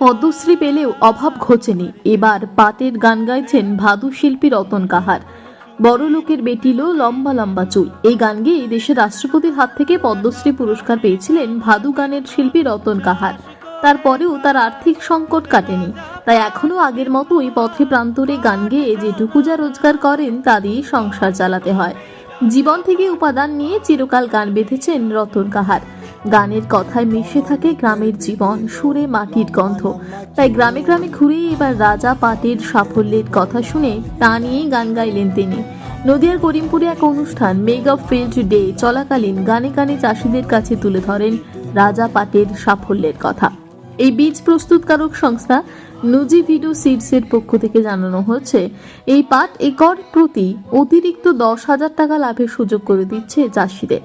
পদ্মশ্রী পেলেও অভাব ঘোচেনি। এবার পাটের গান গাইছেন ভাদু শিল্পী রতন কাহার। বড় লোকের বেটিলো লম্বা লম্বা চুল। এই গান গেয়ে দেশের রাষ্ট্রপতির হাত থেকে পদ্মশ্রী পুরস্কার পেয়েছিলেন ভাদু গানের শিল্পী রতন কাহার। তারপরেও তার আর্থিক সংকট কাটেনি। তাই এখনও আগের মতোই পথে প্রান্তরে গান গেয়ে যেটুকু যা রোজগার করেন তা দিয়ে সংসার চালাতে হয়। জীবন থেকে উপাদান নিয়ে চিরকাল গান বেঁধেছেন রতন কাহার। গানের কথায় মিশে থাকে গ্রামের জীবন, সুরে মাটির গন্ধ। তাই গ্রামে গ্রামে ঘুরে এবার রাজা পাটের সাফল্যের কথা শুনে তা নিয়েই গান গাইলেন তিনি। নদিয়ার করিমপুরে এক অনুষ্ঠান, মেগা ফিল্ড ডে, চলাকালীন গানে গানে চাষিদের কাছে তুলে ধরেন রাজা পাটের সাফল্যের কথা। এই বীজ প্রস্তুতকারক সংস্থা নুজিভিডো সিডসের পক্ষ থেকে জানানো হচ্ছে, এই পাট একর প্রতি অতিরিক্ত দশ হাজার টাকা লাভের সুযোগ করে দিচ্ছে চাষিদের।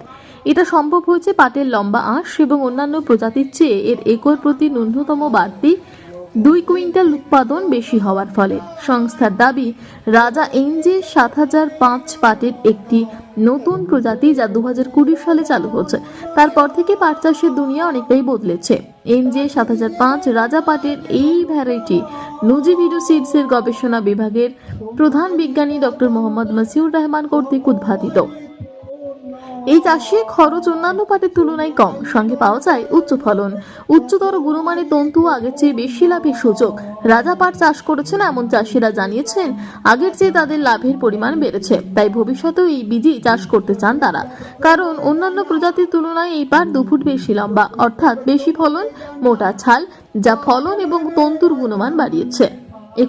এটা সম্ভব হয়েছে পাটের লম্বা আঁশ এবং অন্যান্য প্রজাতির চেয়ে এর একর প্রতি ন্যূনতম বাড়তি দুই কুইন্টাল উৎপাদন বেশি হওয়ার ফলে। সংস্থার দাবি, রাজা এনজে সাত হাজার পাঁচ পাটের একটি নতুন প্রজাতি যা দু সালে চালু হচ্ছে তারপর থেকে পাট চাষের দুনিয়া অনেকটাই বদলেছে। এনজে সাত হাজার পাঁচ, রাজা পাটের এই ভ্যারাইটি নুজিভিডো সিডসের গবেষণা বিভাগের প্রধান বিজ্ঞানী ডক্টর মোহাম্মদ মসিউর রহমান কর্তৃক উদ্ভাবিত। এই চাষে খরচ অন্যান্য পাটের তুলনায় কম। সঙ্গে পাওয়া যায় উচ্চ ফলন। উচ্চতর গুণমানের তন্তু আগের চেয়ে বেশি লাভের সুযোগ। রাজা পাট চাষ করেছেন এমন চাষিরা জানিয়েছেন, আগের চেয়ে তাদের লাভের পরিমাণ বেড়েছে। তাই ভবিষ্যতেও এই বীজই চাষ করতে চান তারা। কারণ অন্যান্য প্রজাতির তুলনায় এই পাট দু ফুট বেশি লম্বা, অর্থাৎ বেশি ফলন, মোটা ছাল, যা ফলন এবং তন্তুর গুণমান বাড়িয়েছে।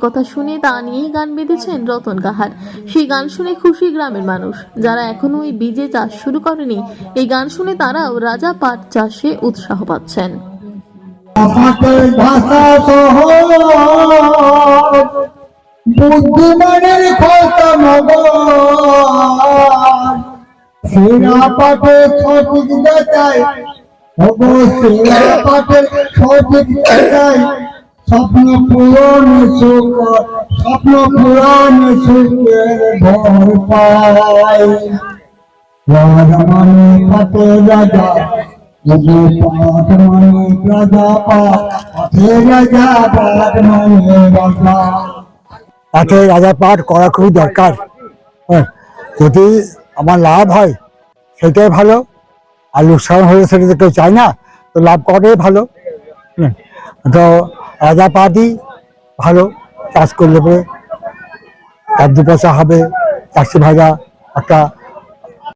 কথা শুনে তা নিয়েই গান বেঁধেছেন রতন কাহার। সেই গান শুনে খুশি গ্রামের মানুষ। যারা এখনও এই বীজে চাষ শুরু করেনি, এই গান শুনে তারাও রাজা পাট চাষে উৎসাহ পাচ্ছেন। সঠিক স্বপ্ন পূরণ সুখ স্বপ্ন পূরণ সুখের ভর পায়। রাজা মানে যদি পাঠ মানে পাঠে রাজা পাঠ মানে পাঠে রাজা পাঠ করা খুবই দরকার। হ্যাঁ, যদি আমার লাভ হয় সেটাই ভালো। আর লোকসান হলে সেটা তো কেউ চায় না তো লাভ করাই ভালো। হ্যাঁ, তো রাজা দিই ভালো চাষ করলে পরে তার দু পয়সা হবে চাষি ভাজা একটা